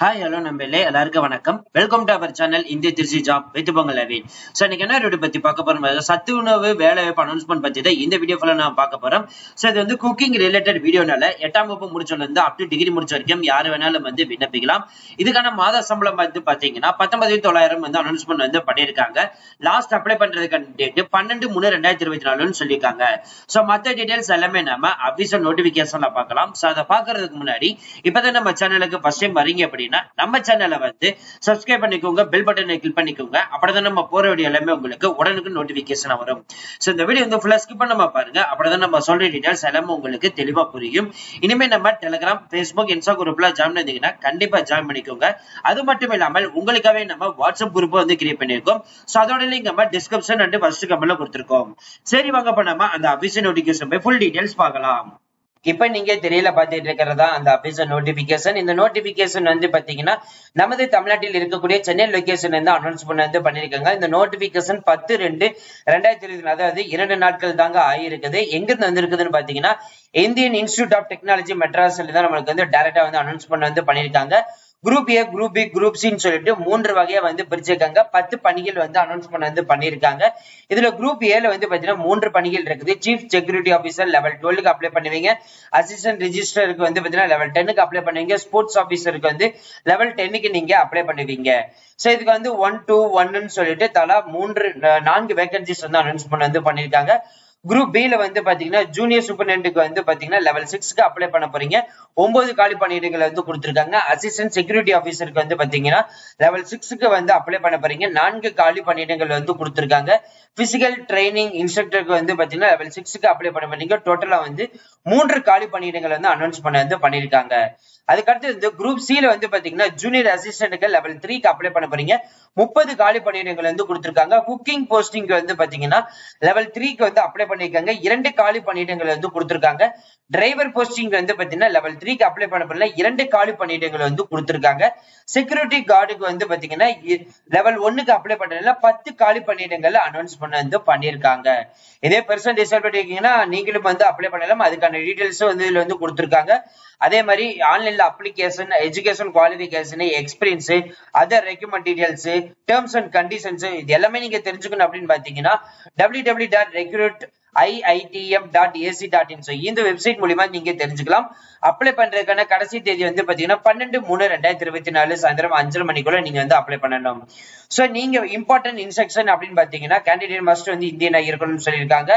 Hi hello நம்பளே எல்லாருக்கும் வணக்கம். வெல்கம் டு அவர் சேனல் இந்திய திருச்சி ஜாப் வித் பொங்கல் அவின். ஸோ இன்னைக்கு என்ன வீடியோ பத்தி பார்க்க போறோம்? சத்து உணவு வேலை வாய்ப்பு அனௌன்ஸ்மெண்ட் பத்தி தான் இந்த வீடியோ ஃபுல்லாக நான் பார்க்க போறோம். ஸோ இது வந்து குக்கிங் ரிலேட்டட் வீடியோனால எட்டாம் வகுப்பு முடிச்சதுல அப் டு டிகிரி முடிச்ச வரைக்கும் யார் வேணாலும் வந்து விண்ணப்பிக்கலாம். இதுக்கான மாத சம்பளம் வந்து பாத்தீங்கன்னா பத்தொன்பது தொள்ளாயிரம் வந்து அனௌன்ஸ்மெண்ட் வந்து பண்ணியிருக்காங்க. லாஸ்ட் அப்ளை பண்றதுக்கான டேட் பன்னெண்டு மூணு ரெண்டாயிரத்தி இருபத்தி நாலுன்னு சொல்லியிருக்காங்க. ஸோ மற்ற டீடைல்ஸ் எல்லாமே நம்ம அபிஷியல் நோட்டிபிகேஷன்ல பார்க்கலாம். ஸோ அதை பார்க்கறதுக்கு முன்னாடி இப்பதான் நம்ம சேனலுக்கு ஃபர்ஸ்ட் டைம் வரீங்க அப்படின்னா நம்ம சேனலை வந்து சப்ஸ்கிரைப் பண்ணிக்கோங்க பெல் பட்டனை கிளிக் பண்ணிக்கோங்க. அப்படிதான் நம்ம போற வீடியோ எல்லாமே உங்களுக்கு உடனுக்கு நோட்டிபிகேஷன் வரும். ஸோ இந்த வீடியோ வந்து ஃபுல்லா ஸ்கிப் பண்ணாம பாருங்க. அப்படிதான் நம்ம சொல்ற டீடைல்ஸ் எல்லாமே உங்களுக்கு தெளிவா புரியும். இனிமே நம்ம டெலிகிராம் ஃபேஸ்புக் இன்ஸ்டா குரூப்ல ஜாயின் பண்ணீங்கன்னா கண்டிப்பா ஜாயின் பண்ணிக்கோங்க. அது மட்டும் இல்லாமல் உங்களுக்காகவே நம்ம வாட்ஸ்அப் குரூப் வந்து கிரியேட் பண்ணியிருக்கோம். ஸோ அதோட லிங்க் நம்ம டிஸ்கிரிப்ஷன் அண்ட் ஃபர்ஸ்ட் கமெண்ட்ல கொடுத்துருக்கோம். சரி வாங்க இப்ப நம்ம அந்த அபிஷன் நோட்டிபிகேஷன் போய் ஃபுல் டீடைல்ஸ் பார்க்கலாம். இப்ப நீங்க தெரியல பாத்துட்டு இருக்கிறதா அந்த அபிஷியல் நோட்டிபிகேஷன் இந்த நோட்டிபிகேஷன் வந்து பாத்தீங்கன்னா நமது தமிழ்நாட்டில் இருக்கக்கூடிய சென்னை லொகேஷன் வந்து அனௌன்ஸ் பண்ண வந்து பண்ணிருக்காங்க. இந்த நோட்டிபிகேஷன் பத்து ரெண்டு ரெண்டாயிரத்தி இருபது அதாவது இரண்டு நாட்கள் தாங்க ஆகியிருக்குது. எங்கிருந்து வந்திருக்குதுன்னு பாத்தீங்கன்னா இந்தியன் இன்ஸ்டியூட் ஆஃப் டெக்னாலஜி மெட்ராஸ்ல தான் நம்மளுக்கு வந்து டைரக்டா வந்து அனௌன்ஸ் பண்ண வந்து பண்ணிருக்காங்க. Group A group B group சின்னு சொல்லிட்டு மூன்று வகையா வந்து பிரிச்சிருக்காங்க. பத்து பணிகள் வந்து அனௌன்ஸ் பண்ண வந்து பண்ணிருக்காங்க. இதுல குரூப் ஏல வந்து பாத்தீங்கன்னா மூன்று பணிகள் இருக்குது. சீஃப் செக்யூரிட்டி ஆஃபீஸர் லெவல் டுவெல்க்கு அப்ளை பண்ணுவீங்க. அசிஸ்டன்ட் ரிஜிஸ்டருக்கு வந்து பாத்தீங்கன்னா லெவல் டென்னுக்கு அப்ளை பண்ணுவீங்க. ஸ்போர்ட்ஸ் ஆஃபீஸருக்கு வந்து லெவல் டென்னுக்கு நீங்க அப்ளை பண்ணுவீங்க. சோ இதுக்கு வந்து ஒன் டூ ஒன்னு சொல்லிட்டு தலா மூன்று நான்கு வேகன்சிஸ் வந்து அனௌன்ஸ் பண்ண வந்து பண்ணியிருக்காங்க குரூப் பி ல வந்து பாத்தீங்கன்னா ஜூனியர் சூப்பர்டென்ட்டுக்கு வந்து பாத்தீங்கன்னா லெவல் சிக்ஸ்க்கு அப்ளை பண்ண போறீங்க. ஒன்பது காலி பணியிடங்களை வந்து கொடுத்துருக்காங்க. அசிஸ்டன்ட் செக்யூரிட்டி ஆஃபீஸருக்கு வந்து பாத்தீங்கன்னா லெவல் சிக்ஸ்க்கு வந்து அப்ளை பண்ண போறீங்க. நான்கு காலி பணியிடங்கள் வந்து கொடுத்துருக்காங்க. பிசிக்கல் ட்ரைனிங் இன்ஸ்ட்ரக்டருக்கு வந்து பாத்தீங்கன்னா லெவல் சிக்ஸ்க்கு அப்ளை பண்ண போறீங்க. டோட்டலா வந்து மூன்று காலி பணியிடங்கள் வந்து அனௌன்ஸ் பண்ண வந்து பண்ணியிருக்காங்க. அதுக்கடுத்து வந்து குரூப் சி ல வந்து பாத்தீங்கன்னா ஜூனியர் அசிஸ்டன்ட்டுக்கு லெவல் த்ரீக்கு அப்ளை பண்ண போறீங்க. முப்பது காலி பணியிடங்கள் வந்து கொடுத்துருக்காங்க. குக்கிங் போஸ்டிங் வந்து பாத்தீங்கன்னா லெவல் த்ரீக்கு வந்து அப்ளை பண்ணிருக்காங்க. இரண்டு காலி பணியிடங்கள் வந்து கொடுத்துருக்காங்க. டிரைவர் போஸ்டிங் வந்து பாத்தீங்கன்னா லெவல் த்ரீக்கு அப்ளை பண்ண பண்ணல இரண்டு காலி பணியிடங்கள் வந்து கொடுத்துருக்காங்க. செக்யூரிட்டி கார்டுக்கு வந்து பாத்தீங்கன்னா லெவல் ஒன்னுக்கு அப்ளை பண்றதுல பத்து காலி பணியிடங்கள்ல அனௌன்ஸ் பண்ண வந்து பண்ணிருக்காங்க. இதே பெர்சன் டிசைட் நீங்களும் வந்து அப்ளை பண்ணலாம். அதுக்கான டீடைல்ஸும் வந்து இதுல வந்து கொடுத்துருக்காங்க. அதே மாதிரி ஆன்லைன்ல application education qualification experience other requirement details terms and conditions இது எல்லாமே நீங்க தெரிஞ்சுக்கணும் அப்படின்னு பாத்தீங்கன்னா W W dot recruit IITM dot AC dot in இந்த வெப்சைட் மூலியமா நீங்க தெரிஞ்சுக்கலாம். அப்ளை பண்றதுக்கான கடைசி தேதி வந்து பாத்தீங்கன்னா பன்னெண்டு மூணு ரெண்டாயிரத்தி இருபத்தி நாலு சாயந்தரம் அஞ்சரை மணிக்குள்ள நீங்க வந்து அப்ளை பண்ணணும் சோ நீங்க இம்பார்ட்டன்ட் இன்ஸ்ட்ரக்ஷன் அப்படின்னு பாத்தீங்கன்னா கேண்டிடேட் மஸ்ட் வந்து இந்தியனா இருக்கணும்னு சொல்லியிருக்காங்க.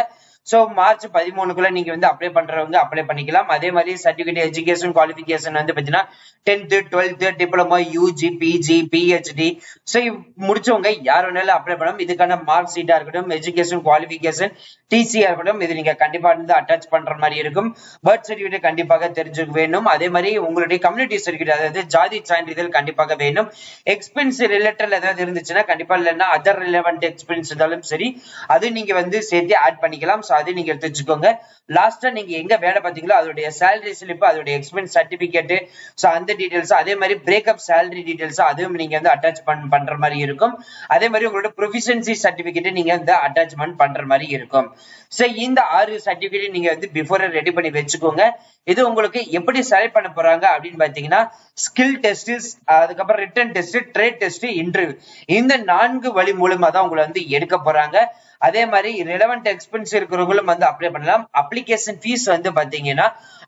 சோ மார்ச் பதிமூணுக்குள்ள நீங்க வந்து அப்ளை பண்றவங்க அப்ளை பண்ணிக்கலாம். அதே மாதிரி சர்டிபிகேட் எஜுகேஷன் குவாலிபிகேஷன் வந்து பாத்தீங்கன்னா tenth twelfth diploma UG PG PhD so முடிச்சவங்க யார் வேணாலும் அப்ளை பண்ணலாம். இதுக்கான மார்க் ஷீட்டா இருக்கட்டும் எஜுகேஷன் குவாலிபிகேஷன் டிசியா இருக்கட்டும் இது நீங்க கண்டிப்பா வந்து அட்டாச் பண்ற மாதிரி இருக்கும். பர்த் சர்டிபிகேட் கண்டிப்பாக தெரிஞ்சுக்க வேணும் அதே மாதிரி உங்களுடைய கம்யூனிட்டி சர்டிபிகேட் அதாவது ஜாதி சான்றிதழ் கண்டிப்பாக வேணும் எக்ஸ்பென்ஸ் ரிலேட்டட் ஏதாவது இருந்துச்சுன்னா கண்டிப்பா இல்லைன்னா அதர் ரிலவெண்ட் எக்ஸ்பென்ஸ் இருந்தாலும் சரி அது நீங்க வந்து சேர்த்து ஆட் பண்ணிக்கலாம். ஸோ அதையும் நீங்க எடுத்து வச்சுக்கோங்க. லாஸ்டா நீங்க எங்க வேலை பார்த்தீங்களோ அதோடைய சேலரி ஸ்லிப் அதோடைய எக்ஸ்பென்ஸ் சர்டிபிகேட் ஸோ அந்த டீடைல்ஸ் அதே மாதிரி பிரேக்கப் சேலரி டீடைல்ஸ் அதுவும் நீங்க வந்து அட்டாச் பண்ற மாதிரி இருக்கும். அதே மாதிரி உங்களோட ப்ரொஃபிஷியன்சி சர்டிபிகேட் நீங்க வந்து அட்டாச்மெண்ட் பண்ற மாதிரி இருக்கும். ஸோ இந்த ஆறு சர்டிபிகேட் நீங்க வந்து பிஃபோர் ரெடி பண்ணி வச்சுக்கோங்க. இது உங்களுக்கு எப்படி செலக்ட் பண்ண போறாங்க அப்படின்னு பாத்தீங்கன்னா ஸ்கில் டெஸ்ட் அதுக்கப்புறம் written test trade test interview இந்த நான்கு வழி மூலமா தான் உங்களை வந்து எடுக்க போறாங்க. அதே மாதிரி ரிலவெண்ட் எக்ஸ்பென்ஸ் இருக்கிறவங்களும் வந்து அப்ளை பண்ணலாம். அப்ளிகேஷன் ஃபீஸ் வந்து பாத்தீங்கன்னா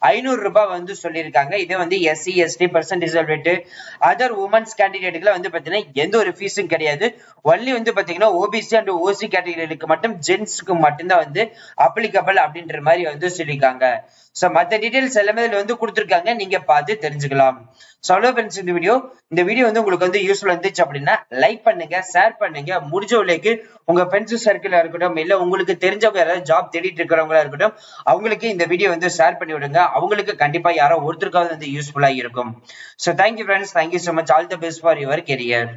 ஐநூறு ரூபாய் வந்து சொல்லியிருக்காங்க. இதே வந்து SC ST percent reserved other womens கேண்டிடேட்டுகளை வந்து பாத்தீங்கன்னா எந்த ஒரு ஃபீஸும் கிடையாது. ஒன்லி வந்து பாத்தீங்கன்னா ஓபிசி அண்ட் ஓசி கேட்டகரிகளுக்கு மட்டும் ஜென்ஸ்க்கு மட்டும்தான் வந்து அப்ளிகபிள் அப்படின்ற மாதிரி வந்து சொல்லியிருக்காங்க. ஸோ மற்ற டீட்டெயில் டீடைல்ஸ் எல்லாமே இதுல வந்து கொடுத்துருக்காங்க. நீங்க பார்த்து தெரிஞ்சுக்கலாம். ஸோ அவ்வளோ ஃப்ரெண்ட்ஸ் இந்த வீடியோ இந்த வீடியோ வந்து உங்களுக்கு வந்து யூஸ்ஃபுல் இருந்துச்சு அப்படின்னா லைக் பண்ணுங்க ஷேர் பண்ணுங்க. முடிஞ்ச உலகு உங்க ஃப்ரெண்ட்ஸ் சர்க்கிளா இருக்கட்டும் இல்ல உங்களுக்கு தெரிஞ்சவங்க யாராவது ஜாப் தேடிட்டு இருக்கிறவங்களா இருக்கட்டும் அவங்களுக்கு இந்த வீடியோ வந்து ஷேர் பண்ணி விடுங்க. அவங்களுக்கு கண்டிப்பா யாரோ ஒருத்தருக்காவது வந்து யூஸ்ஃபுல்லா இருக்கும். So thank you friends thank you so much all the best for your career